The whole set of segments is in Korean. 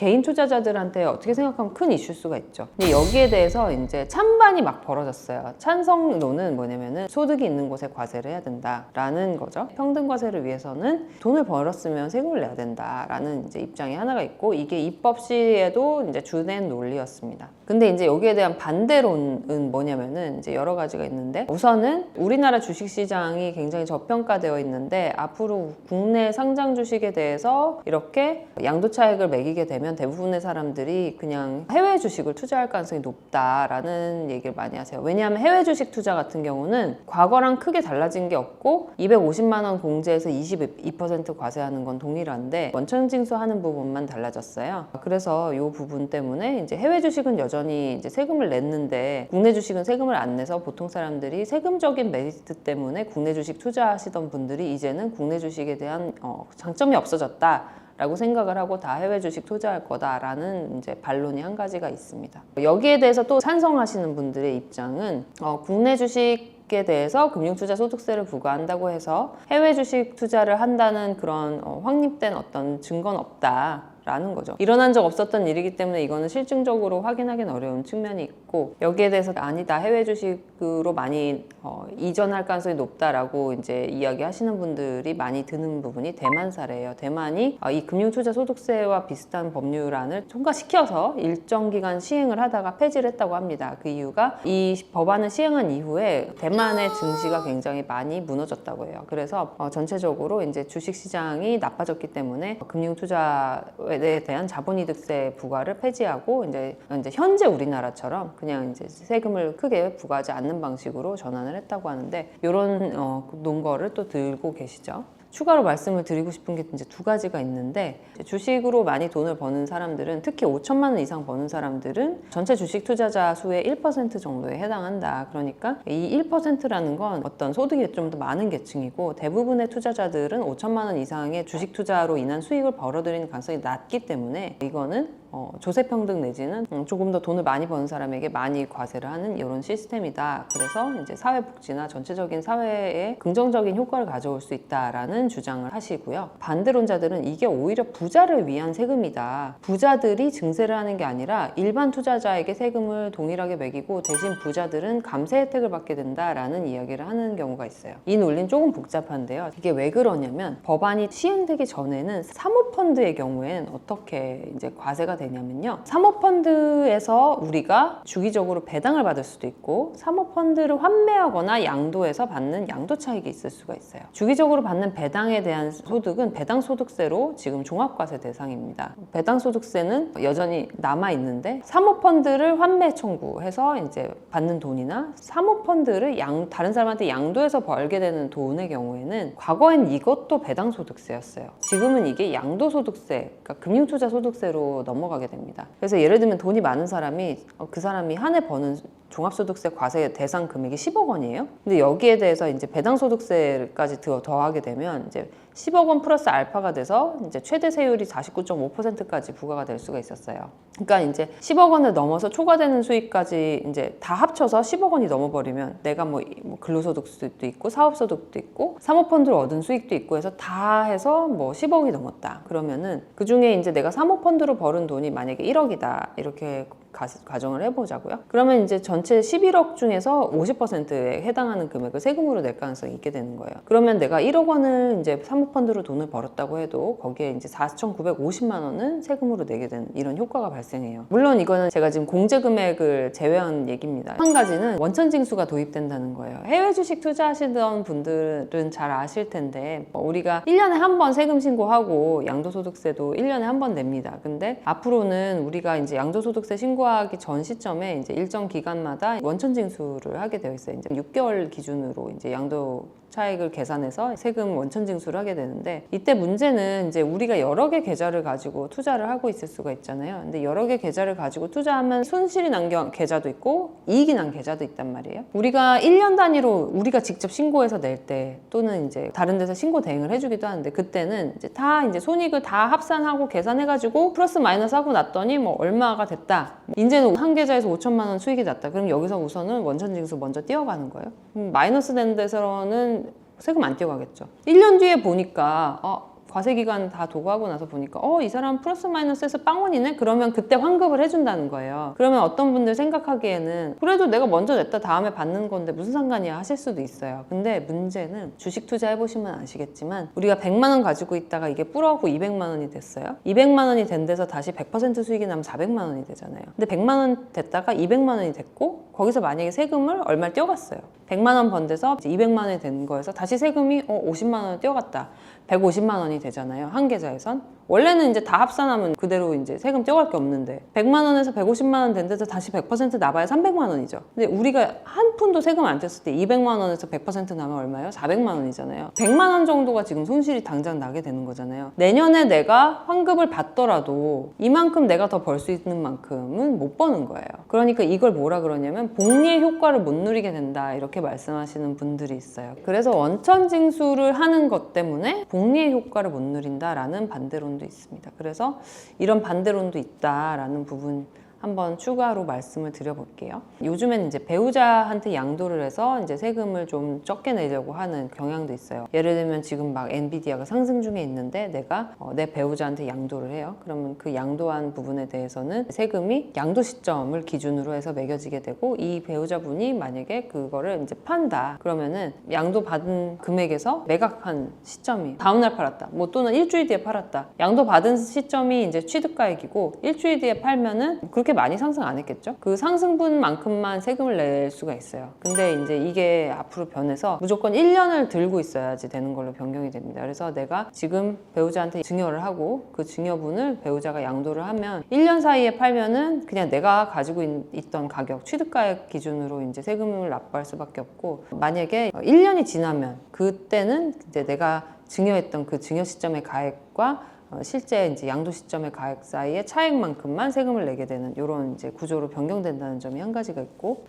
개인 투자자들한테 어떻게 생각하면 큰 이슈일 수가 있죠. 근데 여기에 대해서 이제 찬반이 막 벌어졌어요. 찬성론은 뭐냐면은 소득이 있는 곳에 과세를 해야 된다라는 거죠. 평등 과세를 위해서는 돈을 벌었으면 세금을 내야 된다라는 이제 입장이 하나가 있고 이게 입법 시에도 이제 주된 논리였습니다. 근데 이제 여기에 대한 반대론은 뭐냐면은 이제 여러 가지가 있는데 우선은 우리나라 주식 시장이 굉장히 저평가되어 있는데 앞으로 국내 상장 주식에 대해서 이렇게 양도 차익을 매기게 되면 대부분의 사람들이 그냥 해외 주식을 투자할 가능성이 높다라는 얘기를 많이 하세요. 왜냐하면 해외 주식 투자 같은 경우는 과거랑 크게 달라진 게 없고 250만 원 공제에서 22% 과세하는 건 동일한데 원천 징수하는 부분만 달라졌어요. 그래서 이 부분 때문에 이제 해외 주식은 여전히 이제 세금을 냈는데 국내 주식은 세금을 안 내서 보통 사람들이 세금적인 메리트 때문에 국내 주식 투자하시던 분들이 이제는 국내 주식에 대한 어, 장점이 없어졌다. 라고 생각을 하고 다 해외 주식 투자할 거다라는 이제 반론이 한 가지가 있습니다. 여기에 대해서 또 찬성하시는 분들의 입장은 어, 국내 주식 에 대해서 금융투자 소득세를 부과한다고 해서 해외 주식 투자를 한다는 그런 어, 확립된 어떤 증거는 없다. 라는 거죠. 일어난 적 없었던 일이기 때문에 이거는 실증적으로 확인하기는 어려운 측면이 있고 여기에 대해서 아니다 해외 주식으로 많이 어, 이전할 가능성이 높다라고 이제 이야기하시는 분들이 많이 드는 부분이 대만 사례예요. 대만이 어, 이 금융투자 소득세와 비슷한 법률안을 통과시켜서 일정 기간 시행을 하다가 폐지를 했다고 합니다. 그 이유가 이 법안을 시행한 이후에 대만의 증시가 굉장히 많이 무너졌다고 해요. 그래서 어, 전체적으로 이제 주식 시장이 나빠졌기 때문에 금융 투자에 대한 자본이득세 부과를 폐지하고 이제 이제 현재 우리나라처럼 그냥 이제 세금을 크게 부과하지 않는 방식으로 전환을 했다고 하는데 이런 어, 논거를 또 들고 계시죠. 추가로 말씀을 드리고 싶은 게 이제 두 가지가 있는데 주식으로 많이 돈을 버는 사람들은 특히 5천만 원 이상 버는 사람들은 전체 주식 투자자 수의 1% 정도에 해당한다. 그러니까 이 1%라는 건 어떤 소득이 좀 더 많은 계층이고 대부분의 투자자들은 5천만 원 이상의 주식 투자로 인한 수익을 벌어들이는 가능성이 낮기 때문에 이거는 어, 조세평등 내지는 음, 조금 더 돈을 많이 버는 사람에게 많이 과세를 하는 이런 시스템이다. 그래서 이제 사회복지나 전체적인 사회에 긍정적인 효과를 가져올 수 있다라는 주장을 하시고요. 반대론자들은 이게 오히려 부자를 위한 세금이다. 부자들이 증세를 하는 게 아니라 일반 투자자에게 세금을 동일하게 매기고 대신 부자들은 감세 혜택을 받게 된다라는 이야기를 하는 경우가 있어요. 이 논리는 조금 복잡한데요. 이게 왜 그러냐면 법안이 시행되기 전에는 사모펀드의 경우에는 어떻게 이제 과세가 되냐면요. 사모펀드에서 우리가 주기적으로 배당을 받을 수도 있고 사모펀드를 환매하거나 양도해서 받는 양도 차익이 있을 수가 있어요. 주기적으로 받는 배당 에 대한 소득은 배당 소득세로 지금 종합과세 대상입니다. 배당 소득세는 여전히 남아 있는데 사모펀드를 환매 청구해서 이제 받는 돈이나 사모펀드를 양 다른 사람한테 양도해서 벌게 되는 돈의 경우에는 과거엔 이것도 배당 소득세였어요. 지금은 이게 양도 소득세, 그러니까 금융투자 소득세로 넘어가게 됩니다. 그래서 예를 들면 돈이 많은 사람이 어, 그 사람이 한 해 버는 종합소득세 과세 대상 금액이 10억 원이에요. 근데 여기에 대해서 이제 배당소득세까지 더 더하게 되면 이제 10억 원 플러스 알파가 돼서 이제 최대 세율이 49.5%까지 부과가 될 수가 있었어요. 그러니까 이제 10억 원을 넘어서 초과되는 수익까지 이제 다 합쳐서 10억 원이 넘어버리면 내가 뭐, 뭐 근로소득도 있고 사업소득도 있고 사모펀드를 얻은 수익도 있고 해서 다 해서 뭐 10억이 넘었다. 그러면은 그 중에 이제 내가 사모펀드로 벌은 돈이 만약에 1억이다. 이렇게 가, 가정을 해보자고요. 그러면 이제 전체 11억 중에서 50%에 해당하는 금액을 세금으로 낼 가능성이 있게 되는 거예요. 그러면 내가 1억 원을 이제 사모펀드로 돈을 벌었다고 해도 거기에 이제 4,950만 원은 세금으로 내게 되는 이런 효과가 발생해요. 물론 이거는 제가 지금 공제 금액을 제외한 얘기입니다. 한 가지는 원천 징수가 도입된다는 거예요. 해외 주식 투자하시던 분들은 잘 아실 텐데 뭐 우리가 1년에 한 번 세금 신고하고 양도소득세도 1년에 한 번 냅니다. 근데 앞으로는 우리가 이제 양도소득세 신고하기 전 시점에 이제 일정 기간마다 원천 징수를 하게 되어 있어요. 이제 6개월 기준으로 이제 양도 차익을 계산해서 세금 원천 징수를 하게 되는데 이때 문제는 이제 우리가 여러 개 계좌를 가지고 투자를 하고 있을 수가 있잖아요. 근데 여러 개 계좌를 가지고 투자하면 손실이 난 겨- 계좌도 있고 이익이 난 계좌도 있단 말이에요. 우리가 1년 단위로 우리가 직접 신고해서 낼 때 또는 이제 다른 데서 신고 대행을 해주기도 하는데 그때는 이제 다 이제 손익을 다 합산하고 계산해가지고 플러스 마이너스 하고 났더니 뭐 얼마가 됐다. 이제는 한 계좌에서 5천만 원 수익이 났다. 그럼 여기서 우선은 원천 징수 먼저 뛰어가는 거예요. 마이너스 된 데서는 세금 안 뛰어가겠죠. 1년 뒤에 보니까 어, 과세 기간 다 도구하고 나서 보니까 어 이 사람 플러스 마이너스에서 빵원이네? 그러면 그때 환급을 해준다는 거예요. 그러면 어떤 분들 생각하기에는 그래도 내가 먼저 냈다 다음에 받는 건데 무슨 상관이야 하실 수도 있어요. 근데 문제는 주식 투자 해 보시면 아시겠지만 우리가 100만 원 가지고 있다가 이게 불어고 200만 원이 됐어요. 200만 원이 된 데서 다시 100% 수익이 나면 400만 원이 되잖아요. 근데 100만 원 됐다가 200만 원이 됐고 거기서 만약에 세금을 얼마를 떼어갔어요. 100만 원 번 데서 이제 200만 원이 된 거에서 다시 세금이 어 50만 원을 떼어갔다. 150만 원이 되잖아요. 한 계좌에선. 원래는 이제 다 합산하면 그대로 이제 세금 떼어갈 게 없는데 100만 원에서 150만 원 된 데서 다시 100% 나봐야 300만 원이죠. 근데 우리가 한 푼도 세금 안 뗐을 때 200만 원에서 100% 나면 얼마예요? 400만 원이잖아요. 100만 원 정도가 지금 손실이 당장 나게 되는 거잖아요. 내년에 내가 환급을 받더라도 이만큼 내가 더 벌 수 있는 만큼은 못 버는 거예요. 그러니까 이걸 뭐라 그러냐면 복리의 효과를 못 누리게 된다 이렇게 말씀하시는 분들이 있어요. 그래서 원천 징수를 하는 것 때문에 복리의 효과를 못 누린다라는 반대론도 있습니다. 그래서 이런 반대론도 있다라는 부분 한번 추가로 말씀을 드려볼게요. 요즘엔 이제 배우자한테 양도를 해서 이제 세금을 좀 적게 내려고 하는 경향도 있어요. 예를 들면 지금 막 엔비디아가 상승 중에 있는데 내가 어, 내 배우자한테 양도를 해요. 그러면 그 양도한 부분에 대해서는 세금이 양도 시점을 기준으로 해서 매겨지게 되고 이 배우자분이 만약에 그거를 이제 판다. 그러면은 양도 받은 금액에서 매각한 시점이 다음날 팔았다. 뭐 또는 일주일 뒤에 팔았다. 양도 받은 시점이 이제 취득가액이고 일주일 뒤에 팔면은 그렇게 많이 상승 안 했겠죠? 그 상승분만큼만 세금을 낼 수가 있어요. 근데 이제 이게 앞으로 변해서 무조건 1년을 들고 있어야지 되는 걸로 변경이 됩니다. 그래서 내가 지금 배우자한테 증여를 하고 그 증여분을 배우자가 양도를 하면 1년 사이에 팔면은 그냥 내가 가지고 있, 던 가격 취득가액 기준으로 이제 세금을 납부할 수밖에 없고 만약에 1년이 지나면 그때는 이제 내가 증여했던 그 증여 시점의 가액과 어, 실제 이제 양도 시점의 가액 사이의 차액만큼만 세금을 내게 되는 이런 이제 구조로 변경된다는 점이 한 가지가 있고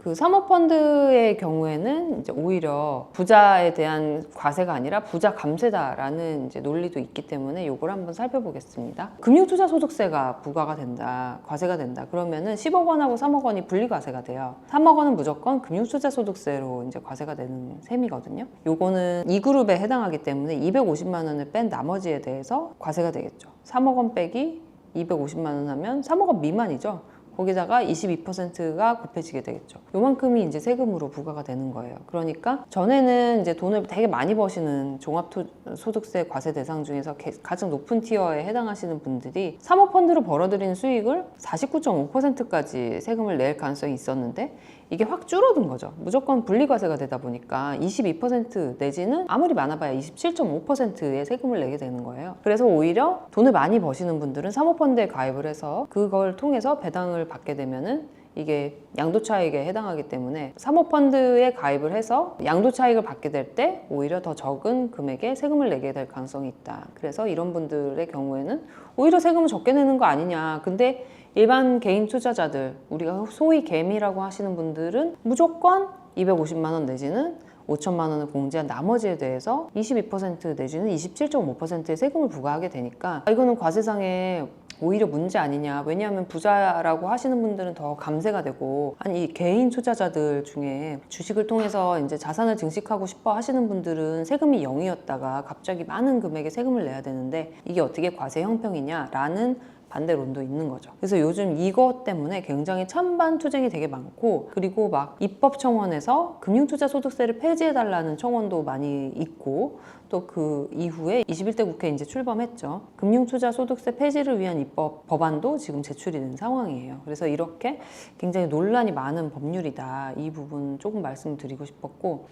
그 사모펀드의 경우에는 이제 오히려 부자에 대한 과세가 아니라 부자 감세다라는 이제 논리도 있기 때문에 이걸 한번 살펴보겠습니다. 금융투자소득세가 부과가 된다, 과세가 된다. 그러면은 10억 원하고 3억 원이 분리과세가 돼요. 3억 원은 무조건 금융투자소득세로 이제 과세가 되는 셈이거든요. 요거는 이 그룹에 해당하기 때문에 250만 원을 뺀 나머지에 대해서 과세가 되겠죠. 3억 원 빼기 250만 원 하면 3억 원 미만이죠. 거기다가 22%가 곱해지게 되겠죠. 요만큼이 이제 세금으로 부과가 되는 거예요. 그러니까 전에는 이제 돈을 되게 많이 버시는 종합소득세 과세 대상 중에서 개- 가장 높은 티어에 해당하시는 분들이 사모펀드로 벌어들인 수익을 49.5%까지 세금을 낼 가능성이 있었는데 이게 확 줄어든 거죠. 무조건 분리과세가 되다 보니까 22% 내지는 아무리 많아봐야 27.5%의 세금을 내게 되는 거예요. 그래서 오히려 돈을 많이 버시는 분들은 사모펀드에 가입을 해서 그걸 통해서 배당을 받게 되면은 이게 양도 차익에 해당하기 때문에 사모펀드에 가입을 해서 양도 차익을 받게 될 때 오히려 더 적은 금액의 세금을 내게 될 가능성이 있다. 그래서 이런 분들의 경우에는 오히려 세금을 적게 내는 거 아니냐. 근데 일반 개인 투자자들, 우리가 소위 개미라고 하시는 분들은 무조건 250만 원 내지는 5천만 원을 공제한 나머지에 대해서 22% 내지는 27.5%의 세금을 부과하게 되니까 아, 이거는 과세상에 오히려 문제 아니냐. 왜냐하면 부자라고 하시는 분들은 더 감세가 되고, 아니, 이 개인 투자자들 중에 주식을 통해서 이제 자산을 증식하고 싶어 하시는 분들은 세금이 0이었다가 갑자기 많은 금액의 세금을 내야 되는데, 이게 어떻게 과세 형평이냐라는 반대론도 있는 거죠. 그래서 요즘 이것 때문에 굉장히 찬반 투쟁이 되게 많고 그리고 막 입법 청원에서 금융투자 소득세를 폐지해 달라는 청원도 많이 있고 또 그 이후에 21대 국회 이제 출범했죠. 금융투자 소득세 폐지를 위한 입법 법안도 지금 제출이 된 상황이에요. 그래서 이렇게 굉장히 논란이 많은 법률이다. 이 부분 조금 말씀드리고 싶었고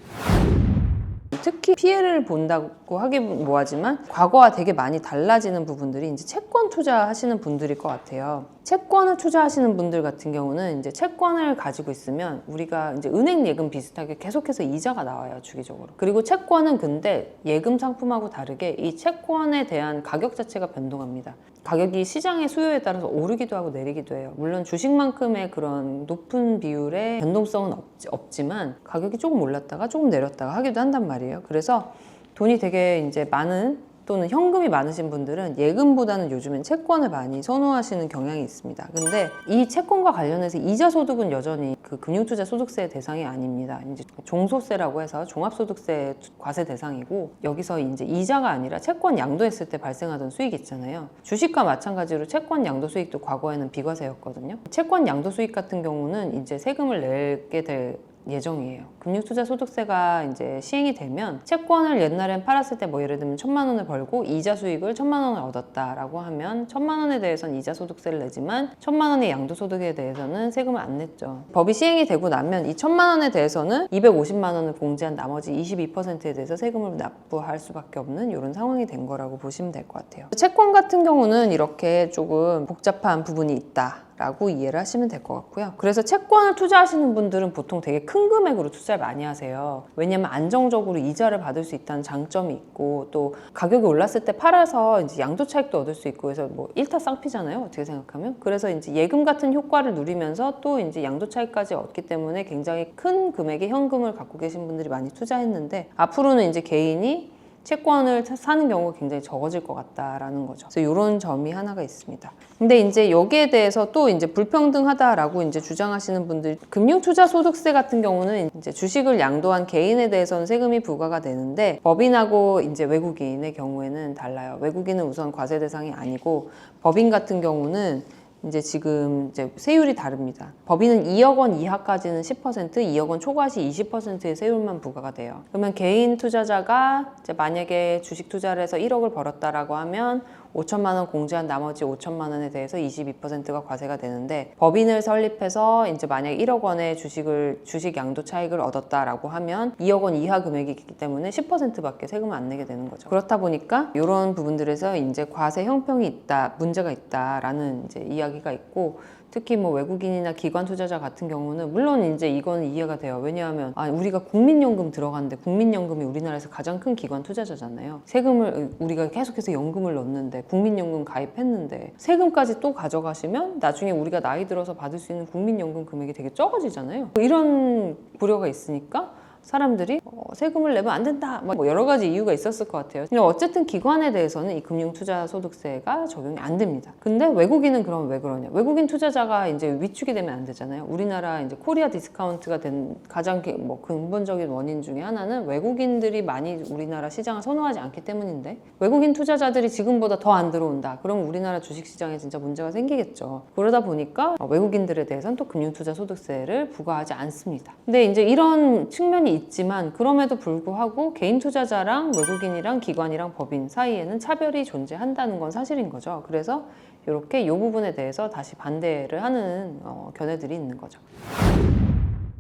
특히 피해를 본다고 하긴 뭐하지만 과거와 되게 많이 달라지는 부분들이 이제 채권 투자하시는 분들일 것 같아요. 채권을 투자하시는 분들 같은 경우는 이제 채권을 가지고 있으면 우리가 이제 은행 예금 비슷하게 계속해서 이자가 나와요 주기적으로. 그리고 채권은 근데 예금 상품하고 다르게 이 채권에 대한 가격 자체가 변동합니다. 가격이 시장의 수요에 따라서 오르기도 하고 내리기도 해요. 물론 주식만큼의 그런 높은 비율의 변동성은 없지, 없지만 가격이 조금 올랐다가 조금 내렸다가 하기도 한단 말이에요. 그래서 돈이 되게 이제 많은 또는 현금이 많으신 분들은 예금보다는 요즘엔 채권을 많이 선호하시는 경향이 있습니다. 근데 이 채권과 관련해서 이자 소득은 여전히 그 금융투자 소득세 대상이 아닙니다. 이제 종소세라고 해서 종합소득세 과세 대상이고 여기서 이제 이자가 아니라 채권 양도했을 때 발생하던 수익 있잖아요. 주식과 마찬가지로 채권 양도 수익도 과거에는 비과세였거든요. 채권 양도 수익 같은 경우는 이제 세금을 내게 될 예정이에요. 금융투자소득세가 이제 시행이 되면 채권을 옛날엔 팔았을 때 뭐 예를 들면 천만 원을 벌고 이자 수익을 천만 원을 얻었다라고 하면 천만 원에 대해서는 이자 소득세를 내지만 천만 원의 양도소득에 대해서는 세금을 안 냈죠. 법이 시행이 되고 나면 이 천만 원에 대해서는 250만 원을 공제한 나머지 22%에 대해서 세금을 납부할 수밖에 없는 이런 상황이 된 거라고 보시면 될 것 같아요. 채권 같은 경우는 이렇게 조금 복잡한 부분이 있다. 라고 이해를 하시면 될 것 같고요. 그래서 채권을 투자하시는 분들은 보통 되게 큰 금액으로 투자를 많이 하세요. 왜냐면 안정적으로 이자를 받을 수 있다는 장점이 있고 또 가격이 올랐을 때 팔아서 이제 양도 차익도 얻을 수 있고 그래서 뭐 일타 쌍피잖아요. 어떻게 생각하면. 그래서 이제 예금 같은 효과를 누리면서 또 이제 양도 차익까지 얻기 때문에 굉장히 큰 금액의 현금을 갖고 계신 분들이 많이 투자했는데 앞으로는 이제 개인이 채권을 사는 경우가 굉장히 적어질 것 같다라는 거죠. 그래서 이런 점이 하나가 있습니다. 근데 이제 여기에 대해서 또 이제 불평등하다라고 이제 주장하시는 분들, 금융투자소득세 같은 경우는 이제 주식을 양도한 개인에 대해서는 세금이 부과가 되는데 법인하고 이제 외국인의 경우에는 달라요. 외국인은 우선 과세 대상이 아니고 법인 같은 경우는 이제 지금 이제 세율이 다릅니다. 법인은 2억 원 이하까지는 10%, 2억 원 초과 시 20%의 세율만 부과가 돼요. 그러면 개인 투자자가 이제 만약에 주식 투자를 해서 1억을 벌었다라고 하면 5천만 원 공제한 나머지 5천만 원에 대해서 22%가 과세가 되는데 법인을 설립해서 이제 만약 1억 원의 주식을 주식 양도 차익을 얻었다라고 하면 2억 원 이하 금액이기 때문에 10%밖에 세금을 안 내게 되는 거죠. 그렇다 보니까 이런 부분들에서 이제 과세 형평이 있다, 문제가 있다라는 이제 이야기가 있고 특히 뭐 외국인이나 기관 투자자 같은 경우는 물론 이제 이건 이해가 돼요. 왜냐하면 아, 우리가 국민연금 들어갔는데 국민연금이 우리나라에서 가장 큰 기관 투자자잖아요. 세금을 우리가 계속해서 연금을 넣는데 국민연금 가입했는데 세금까지 또 가져가시면 나중에 우리가 나이 들어서 받을 수 있는 국민연금 금액이 되게 적어지잖아요. 이런 고려가 있으니까 사람들이 어, 세금을 내면 안 된다. 뭐 여러 가지 이유가 있었을 것 같아요. 근데 어쨌든 기관에 대해서는 이 금융투자소득세가 적용이 안 됩니다. 근데 외국인은 그럼 왜 그러냐? 외국인 투자자가 이제 위축이 되면 안 되잖아요. 우리나라 이제 코리아 디스카운트가 된 가장 기- 뭐 근본적인 원인 중에 하나는 외국인들이 많이 우리나라 시장을 선호하지 않기 때문인데 외국인 투자자들이 지금보다 더 안 들어온다. 그럼 우리나라 주식시장에 진짜 문제가 생기겠죠. 그러다 보니까 어, 외국인들에 대해서는 또 금융투자소득세를 부과하지 않습니다. 근데 이제 이런 측면이 있지만 그럼에도 불구하고 개인 투자자랑 외국인이랑 기관이랑 법인 사이에는 차별이 존재한다는 건 사실인 거죠. 그래서 이렇게 이 부분에 대해서 다시 반대를 하는 어, 견해들이 있는 거죠.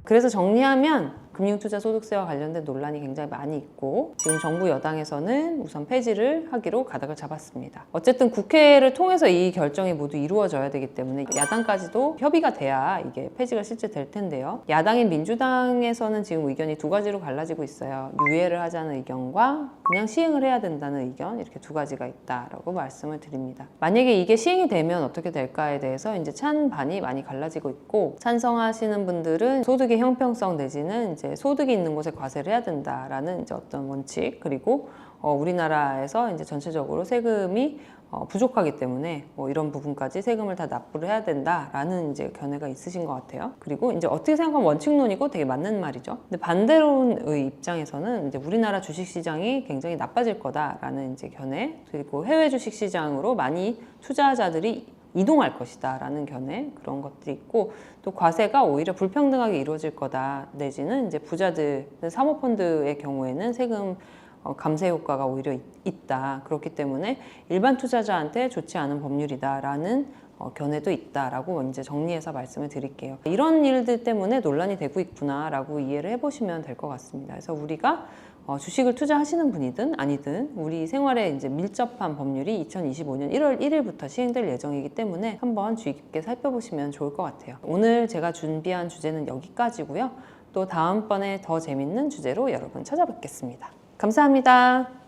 그래서 정리하면 금융투자소득세와 관련된 논란이 굉장히 많이 있고 지금 정부 여당에서는 우선 폐지를 하기로 가닥을 잡았습니다. 어쨌든 국회를 통해서 이 결정이 모두 이루어져야 되기 때문에 야당까지도 협의가 돼야 이게 폐지가 실제 될 텐데요. 야당인 민주당에서는 지금 의견이 두 가지로 갈라지고 있어요. 유예를 하자는 의견과 그냥 시행을 해야 된다는 의견 이렇게 두 가지가 있다라고 말씀을 드립니다. 만약에 이게 시행이 되면 어떻게 될까에 대해서 이제 찬반이 많이 갈라지고 있고 찬성하시는 분들은 소득의 형평성 내지는 이제 소득이 있는 곳에 과세를 해야 된다라는 이제 어떤 원칙 그리고 어, 우리나라에서 이제 전체적으로 세금이 어, 부족하기 때문에 뭐 이런 부분까지 세금을 다 납부를 해야 된다라는 이제 견해가 있으신 것 같아요. 그리고 이제 어떻게 생각하면 원칙론이고 되게 맞는 말이죠. 근데 반대론의 입장에서는 이제 우리나라 주식 시장이 굉장히 나빠질 거다라는 이제 견해 그리고 해외 주식 시장으로 많이 투자자들이 이동할 것이다 라는 견해 그런 것들이 있고 또 과세가 오히려 불평등하게 이루어질 거다 내지는 이제 부자들 사모펀드의 경우에는 세금 어, 감세 효과가 오히려 있- 있다 그렇기 때문에 일반 투자자한테 좋지 않은 법률이다 라는 어, 견해도 있다라고 이제 정리해서 말씀을 드릴게요. 이런 일들 때문에 논란이 되고 있구나라고 이해를 해보시면 될 것 같습니다. 그래서 우리가 어, 주식을 투자하시는 분이든 아니든 우리 생활에 이제 밀접한 법률이 2025년 1월 1일부터 시행될 예정이기 때문에 한번 주의 깊게 살펴보시면 좋을 것 같아요. 오늘 제가 준비한 주제는 여기까지고요. 또 다음번에 더 재밌는 주제로 여러분 찾아뵙겠습니다. 감사합니다.